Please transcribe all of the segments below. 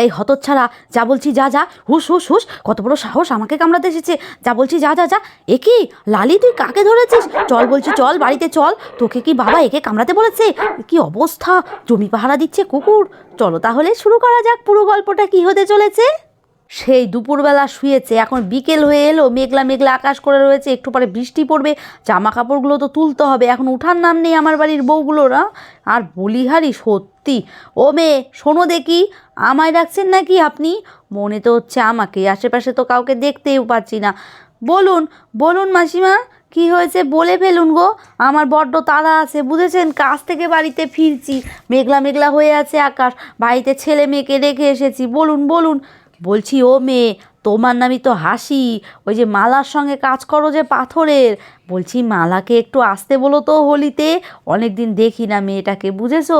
এই হতচ্ছাড়া, যা বলছি যা যা হুস হুস হুস কত বড় সাহস আমাকে কামড়াতে এসেছে। যা বলছি যা যা যা, এ কি? লালি, তুই কাকে ধরেছিস? চল বলছি, চল বাড়িতে, চল। তোকে কি বাবা একে কামড়াতে বলেছে? কি অবস্থা? জমি পাহারা দিচ্ছে কুকুর। চলো তাহলে শুরু করা যাক। পুরো গল্পটা কি হতে চলেছে? সেই দুপুরবেলা শুয়েছে। এখন বিকেল হয়ে এলো, মেঘলা মেঘলা আকাশ করে রয়েছে, একটু পরে বৃষ্টি পড়বে জামা কাপড়গুলো তো তুলতে হবে। এখন উঠার নাম নেই আমার বাড়ির বউগুলোরা আর বলিহারি, সত্যি। ও মেয়ে, শোনো দেখি, আমায় রাখছেন নাকি আপনি? মনে তো হচ্ছে আমাকে, আশেপাশে তো কাউকে দেখতেও পাচ্ছি না। বলুন বলুন মাসিমা, কি হয়েছে বলে ফেলুন গো। আমার বড্ড তাড়া আছে, বুঝেছেন? কাজ থেকে বাড়িতে ফিরছি, মেঘলা মেঘলা হয়ে আছে আকাশ। বাড়িতে ছেলে মেয়েকে রেখে এসেছি, বলুন বলুন। বলছি ও মেয়ে তোমার নামই তো হাসি, ওই যে মালার সঙ্গে কাজ করো যে পাথরের। বলছি, মালাকে একটু আসতে বলো তো হোলিতে অনেক দিন দেখি না মেয়েটাকে, বুঝেছ?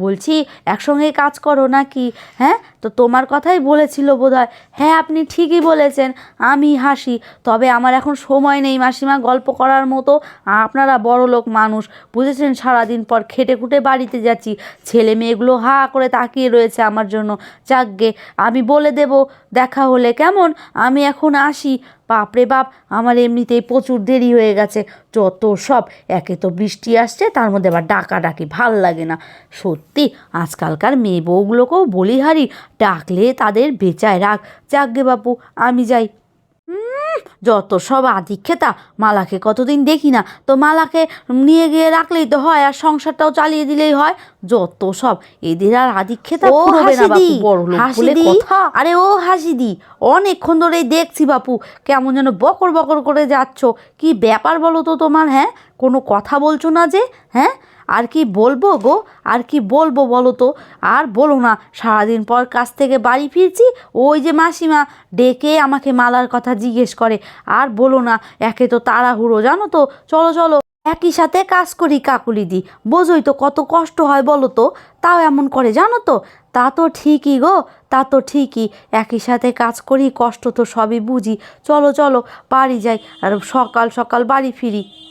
বলছি, একসঙ্গে কাজ করো নাকি? হ্যাঁ? তো তোমার কথাই বলেছিল বোধহয়। হ্যাঁ আপনি ঠিকই বলেছেন, আমি হাসি। তবে আমার এখন সময় নেই মাসিমা, গল্প করার মতো। আপনারা বড় লোক মানুষ, বুঝেছেন? সারাদিন পর খেটে খুটে বাড়িতে যাচ্ছি। ছেলে মেয়েগুলো হা করে তাকিয়ে রয়েছে আমার জন্য। যাকগে আমি বলে দেব, দেখা হলে। কেমন? আমি এখন আসি। বাপরে বাপ, আমার এমনিতেই প্রচুর দেরি হয়ে গেছে। যত সব, একে তো বৃষ্টি আসছে, তার মধ্যে আবার ডাকাডাকি ভালো লাগে না। সত্যি, আজকালকার মেয়ে বউগুলোকেও বলিহারি, ডাকলে তাদের বেচায় রাখ যাকগে বাপু, আমি যাই। যত সব আদিক্ষেতা মালাকে কতদিন দেখি না তো মালাকে নিয়ে গিয়ে রাখলেই তো হয় আর সংসারটাও চালিয়ে দিলেই হয়। যত সব এদের আর না বাপু বড় লোক বলে হাসিদি। কথা। আরে ও হাসিদি অনেকক্ষণ ধরেই দেখছি বাপু কেমন যেন বকর বকর করে যাচ্ছ। কি ব্যাপার বলো তো তোমার হ্যাঁ? কোনো কথা বলছো না যে হ্যাঁ? আর কি বলব গো? আর কি বলব বলো তো? আর বলো না, সারাদিন পর কাছ থেকে বাড়ি ফিরছি, ওই যে মাসিমা ডেকে আমাকে মালার কথা জিজ্ঞেস করে। আর বলো না, একে তো তাড়াহুড়ো, জানো তো? চলো চলো। একই সাথে কাজ করি কাকুলি দি বোঝোই তো কত কষ্ট হয় বলো তো? তাও এমন করে, জানো তো? তা তো ঠিকই গো, তা তো ঠিকই। একই সাথে কাজ করি, কষ্ট তো সবই বুঝি। চলো চলো, বাড়ি যাই। আর সকাল সকাল বাড়ি ফিরি।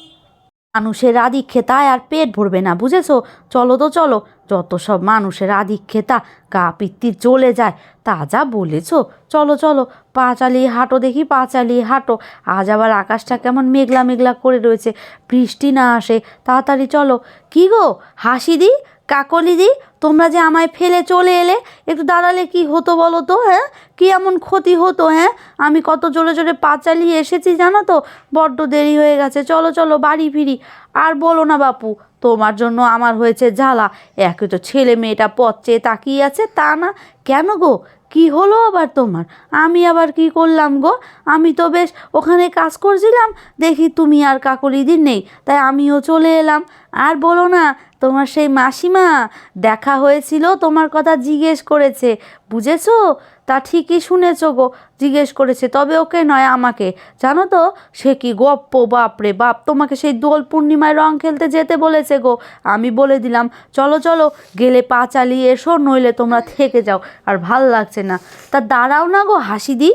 মানুষের আদিক্ষেতায় আর পেট ভরবে না, বুঝেছ? চলো তো চলো, যত সব মানুষের আদিক্ষেতা গা পিত্তি চলে যায়, তা যা বলেছ। চলো চলো, পা চালিয়ে হাঁটো দেখি, পা চালিয়ে হাঁটো। আজ আবার আকাশটা কেমন মেঘলা মেঘলা করে রয়েছে, বৃষ্টি না আসে, তাড়াতাড়ি চলো। কি গো, হাসি দি? কাকলি দি তোমরা যে আমায় ফেলে চলে এলে, একটু দাঁড়ালে কি হতো বলো তো হ্যাঁ? কি এমন ক্ষতি হতো হ্যাঁ? আমি কত জোরে জোরে পা চালিয়ে এসেছি, জানো তো? বড্ড দেরি হয়ে গেছে, চলো চলো, বাড়ি ফিরি। আর বলো না বাপু, তোমার জন্য আমার হয়েছে জ্বালা। একে তো ছেলে মেয়েটা পথ চেয়ে তাকিয়ে আছে, তা না? কেন গো? কি হলো আবার তোমার? আমি আবার কি করলাম গো? আমি তো বেশ ওখানে কাজ করছিলাম, দেখি তুমি আর কাকলিদিন নেই, তাই আমিও চলে এলাম। আর বলো না তোমার সেই মাসিমা, দেখা হয়েছিল, তোমার কথা জিজ্ঞেস করেছে। বুঝেছ? তা ঠিকই শুনেছো গো, জিজ্ঞেস করেছে। তবে ওকে নয়, আমাকে। জানো তো, সে কি গপ্প বাপরে বাপ। তোমাকে সেই দোল পূর্ণিমায় রং খেলতে যেতে বলেছে গো। আমি বলে দিলাম, চলো চলো, গেলে পা চালিয়ে এসো, নইলে তোমরা থেকে যাও। আর ভালো লাগছে না। তা দাঁড়াও না গো হাসি দি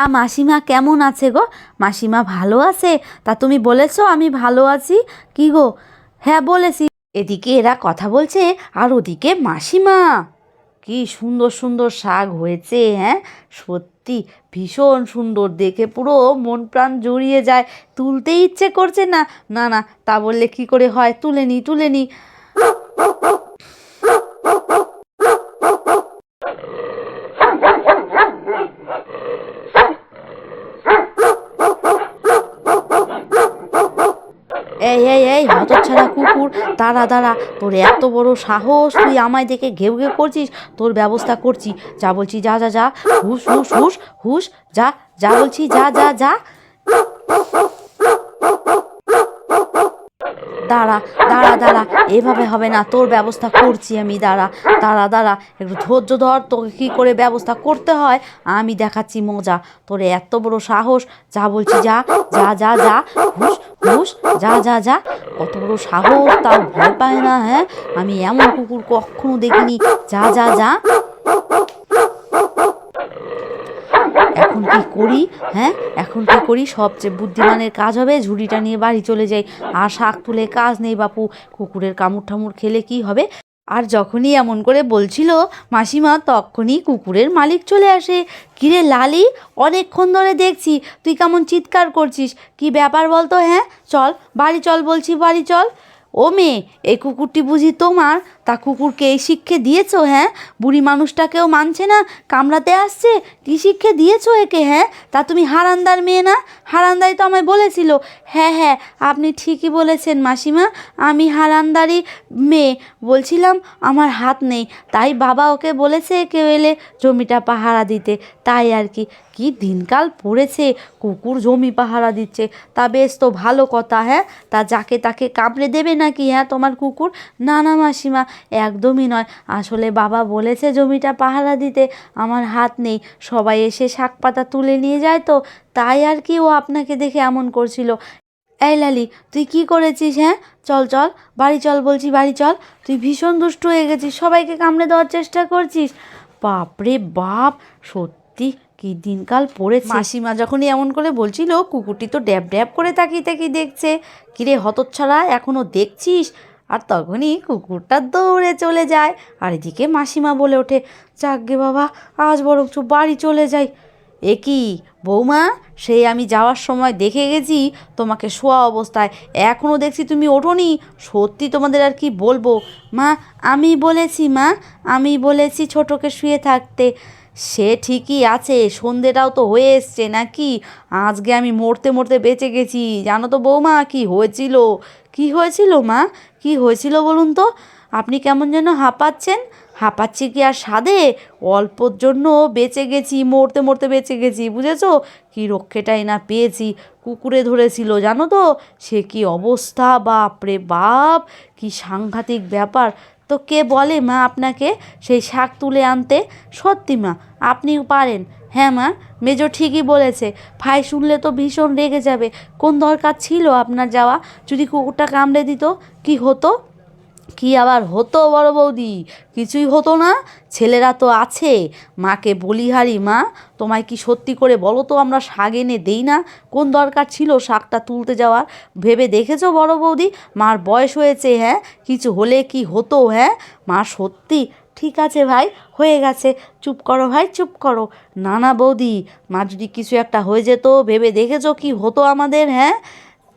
মাসিমা কেমন আছে গো? মাসিমা ভালো আছে? তা তুমি বলেছ আমি ভালো আছি? কি গো? হ্যাঁ বলেছি। এদিকে এরা কথা বলছে আর ওদিকে মাসিমা। কি সুন্দর সুন্দর শাক হয়েছে হ্যাঁ? সত্যি ভীষণ সুন্দর, দেখে পুরো মন প্রাণ জড়িয়ে যায়। তুলতে ইচ্ছে করছে না না না, তা বললে কি করে হয়? তুলে নি তুলে নি। এই এই এই হতচ্ছাড়া কুকুর, দাঁড়া দাঁড়া, তোর এত বড় সাহস, তুই আমায় দেখে ঘেউ ঘেউ করছিস, তোর ব্যবস্থা করছি। যা বলছি, যা যা যা হুস হুস হুস হুস যা যা বলছি, যা যা যা। দাঁড়া দাঁড়া দাঁড়া, এভাবে হবে না, তোর ব্যবস্থা করছি আমি, দাঁড়া দাঁড়া দাঁড়া, একটু ধৈর্য ধর, তোকে কী করে ব্যবস্থা করতে হয়? আমি দেখাচ্ছি মজা, তোর এত বড় সাহস, যা বলছি যা যা যা যা হুস হুস যা যা যা, কত বড় সাহস, তাও ভয় পায় না হ্যাঁ? আমি এমন কুকুর কখনো দেখিনি, যা যা যা এখন কি করি? হ্যাঁ? এখন কি করি? সবচেয়ে বুদ্ধিমানের কাজ হবে, ঝুড়িটা নিয়ে বাড়ি চলে যাই। আর শাক তুলে কাজ নেই বাপু। কুকুরের কামড় ঠামুর খেলে কি হবে? আর যখনই এমন করে বলছিল, মাসিমা, তখনই কুকুরের মালিক চলে আসে। কিরে লালি, অনেকক্ষণ ধরে দেখছি, তুই কেমন চিৎকার করছিস? কি ব্যাপার বলতো হ্যাঁ? চল, বাড়ি চল বলছি, বাড়ি চল। ও মেয়ে, এই কুকুরটি বুঝি তোমার? তা কুকুরকে এই শিক্ষে দিয়েছ হ্যাঁ? বুড়ি মানুষটাকেও মানছে না, কামড়াতে আসছে? কি শিক্ষে দিয়েছ একে হ্যাঁ? তা তুমি হারান্দার মেয়ে না? হারান্দাই তো আমায় বলেছিল। হ্যাঁ হ্যাঁ আপনি ঠিকই বলেছেন মাসিমা, আমি হারান্দারই মেয়ে। বলছিলাম, আমার হাত নেই। তাই বাবা ওকে বলেছে কেউ এলে জমিটা পাহারা দিতে। তাই আর কি। কি দিনকাল পড়েছে, কুকুর জমি পাহারা দিচ্ছে। তা বেশ তো ভালো কথা হ্যাঁ? তা যাকে তাকে কামড়ে দেবে নাকি হ্যাঁ তোমার কুকুর? না না মাসিমা, একদমই নয়। আসলে বাবা বলেছে জমিটা পাহারা দিতে, আমার হাত নেই। সবাই এসে শাক পাতা তুলে নিয়ে যায় তো, তাই আর কি ও আপনাকে দেখে এমন করছিল। এই লালি, তুই কি করেছিস হ্যাঁ? চল চল, বাড়ি চল বলছি, বাড়ি চল। তুই ভীষণ দুষ্টু হয়ে গেছিস, সবাইকে কামড়ে দেওয়ার চেষ্টা করছিস। বাপরে বাপ, সত্যি কি দিনকাল পড়েছে। মাসিমা যখনই এমন করে বলছিল, কুকুরটি তো ড্যাব ড্যাব করে তাকিয়ে তাকিয়ে দেখছে। কিরে, হতচ্ছাড়া এখনও দেখছিস? আর তখনই কুকুরটা দৌড়ে চলে যায়। আর এদিকে মাসিমা বলে ওঠে যাকগে বাবা, আজ বরঞ্চ বাড়ি চলে যাই। এ কি, বৌমা, সেই আমি যাওয়ার সময় দেখে গেছি, তোমাকে শোয়া অবস্থায়। এখনও দেখছি তুমি ওঠোনি। সত্যি তোমাদের আর কি বলব? মা, আমি বলেছি মা, আমি বলেছি ছোটোকে শুয়ে থাকতে। সে ঠিকই আছে, সন্ধেটাও তো হয়ে এসছে নাকি? আজকে আমি মরতে মরতে বেঁচে গেছি। জানো তো বৌমা, কি হয়েছিল? কি হয়েছিল মা? কি হয়েছিল বলুন তো? আপনি কেমন যেন হাঁপাচ্ছেন। হাঁপাচ্ছি কি আর স্বাদে অল্পর জন্য বেঁচে গেছি, মরতে মরতে বেঁচে গেছি, বুঝেছ? কি রক্ষেটাই না পেয়েছি, কুকুরে ধরেছিল, জানো তো? সে কি অবস্থা? বাপরে বাপ! কি সাংঘাতিক ব্যাপার। তো কে বলে মা আপনাকে সেই শাক তুলে আনতে? সত্যি মা আপনি পারেন। হ্যাঁ মা, মেজো ঠিকই বলেছে। ভাই শুনলে তো ভীষণ রেগে যাবে। কোন দরকার ছিল আপনার যাওয়া? যদি কুকুরটা কামড়ে দিত, কি হতো? কি আবার হতো বড় বৌদি? কিছুই হতো না। ছেলেরা তো আছে। মাকে বলিহারি মা, তোমায় কি সত্যি করে বলো তো আমরা শাক এনে দেই না? কোন দরকার ছিল শাকটা তুলতে যাওয়ার? ভেবে দেখেছ বড় বৌদি? মার বয়স হয়েছে হ্যাঁ? কিছু হলে কি হতো হ্যাঁ? মা, সত্যি? ঠিক আছে ভাই, হয়ে গেছে। চুপ করো ভাই, চুপ করো। না না বৌদি, মা যদি কিছু একটা হয়ে যেত, ভেবে দেখেছ কি হতো আমাদের হ্যাঁ?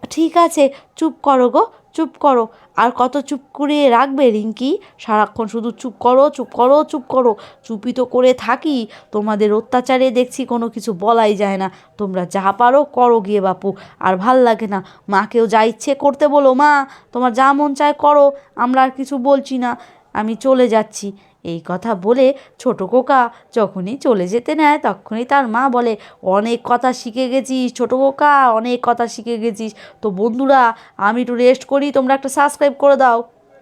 ঠিক আছে, চুপ করো গো, চুপ করো। আর কত চুপ করে রাখবে, রিঙ্কি? সারাক্ষণ শুধু চুপ করো চুপ করো চুপ করো। চুপি তো করে থাকি। তোমাদের অত্যাচারে দেখছি কোনো কিছু বলাই যায় না। তোমরা যা পারো করো গিয়ে বাপু। আর ভালো লাগে না। মাকেও যা ইচ্ছে করতে বলো, মা। তোমার যা মন চায় করো। আমরা আর কিছু বলছি না। আমি চলে যাচ্ছি। এই কথা বলে ছোট কোকা যখনই চলে যেতে নেয়, তখনই তার মা বলে, অনেক কথা শিখে গেছিস ছোট কোকা অনেক কথা শিখে গেছিস। তো বন্ধুরা, আমি একটু রেস্ট করি, তোমরা একটা সাবস্ক্রাইব করে দাও।